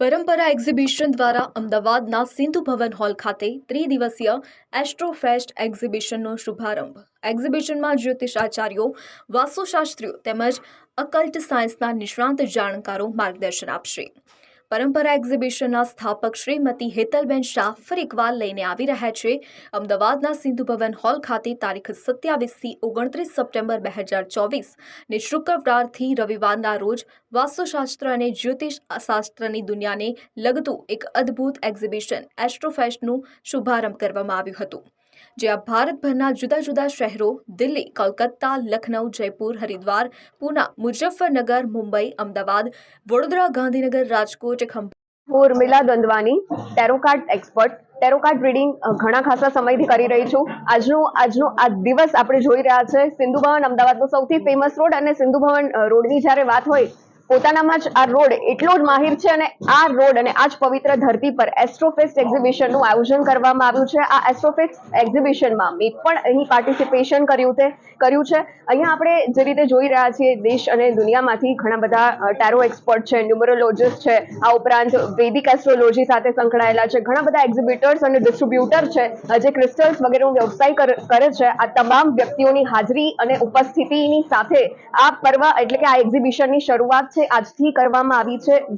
પરંપરા એક્ઝિબિશન દ્વારા અમદાવાદના સિંધુ ભવન હોલ ખાતે ત્રિદિવસીય એસ્ટ્રોફેસ્ટ એક્ઝિબિશનનો શુભારંભ. એક્ઝિબિશનમાં જ્યોતિષાચાર્યો, વાસ્તુશાસ્ત્રીઓ તેમજ અકલ્ટ સાયન્સના નિષ્ણાંત જાણકારો માર્ગદર્શન આપશે. પરંપરા એક્ઝિબિશનના સ્થાપક શ્રીમતી હેતલબેન શાહ ફરી એકવાર લઈને આવી રહ્યા છે. અમદાવાદના સિંધુ ભવન હોલ ખાતે તારીખ સત્યાવીસથી ઓગણત્રીસ સપ્ટેમ્બર બે હજાર ને શુક્રવારથી રવિવારના રોજ વાસ્તુશાસ્ત્ર અને જ્યોતિષ શાસ્ત્રની દુનિયાને લગતું એક અદ્ભુત એક્ઝિબિશન એસ્ટ્રોફેસ્ટનું શુભારંભ કરવામાં આવ્યું હતું. જે આ ભારતભરના જુદા જુદા શહેરો, દિલ્હી, કોલકાતા, લખનઉ, જયપુર, હરિદ્વાર, પૂના, મુઝફ્ફરનગર, મુંબઈ, અમદાવાદ, વડોદરા, ગાંધીનગર, રાજકોટ ખંભાત હું Urmila Dandwani tarot card expert tarot card reading ઘણા ખાસા સમયથી કરી રહી છું. આજનો આજનો, આ દિવસ આપણે જોઈ રહ્યા છે. સિંધુ ભવન અમદાવાદનો સૌથી ફેમસ રોડ અને સિંધુ ભવન રોડની જ્યારે વાત હોય પોતાનામાં જ આ રોડ એટલો જ માહિર છે અને આ રોડ અને આ જ પવિત્ર ધરતી પર એસ્ટ્રોફેસ્ટ એક્ઝિબિશનનું આયોજન કરવામાં આવ્યું છે. આ એસ્ટ્રોફેસ્ટ એક્ઝિબિશનમાં મેં પણ અહીં પાર્ટિસિપેશન કર્યું તે, કર્યું છે. અહીંયા આપણે જે રીતે જોઈ રહ્યા છીએ દેશ અને દુનિયામાંથી ઘણા બધા ટેરો એક્સપર્ટ છે ન્યુમરોલોજિસ્ટ છે, આ ઉપરાંત વૈદિક એસ્ટ્રોલોજી સાથે સંકળાયેલા છે, ઘણા બધા એક્ઝિબિટર્સ અને ડિસ્ટ્રીબ્યુટર છે, જે ક્રિસ્ટલ્સ વગેરેનો વ્યવસાય કરે છે. આ તમામ વ્યક્તિઓની હાજરી અને ઉપસ્થિતિની સાથે આ પર્વ એટલે કે આ એક્ઝિબિશનની શરૂઆત છે આજથી કરવામાં આવી છે. જો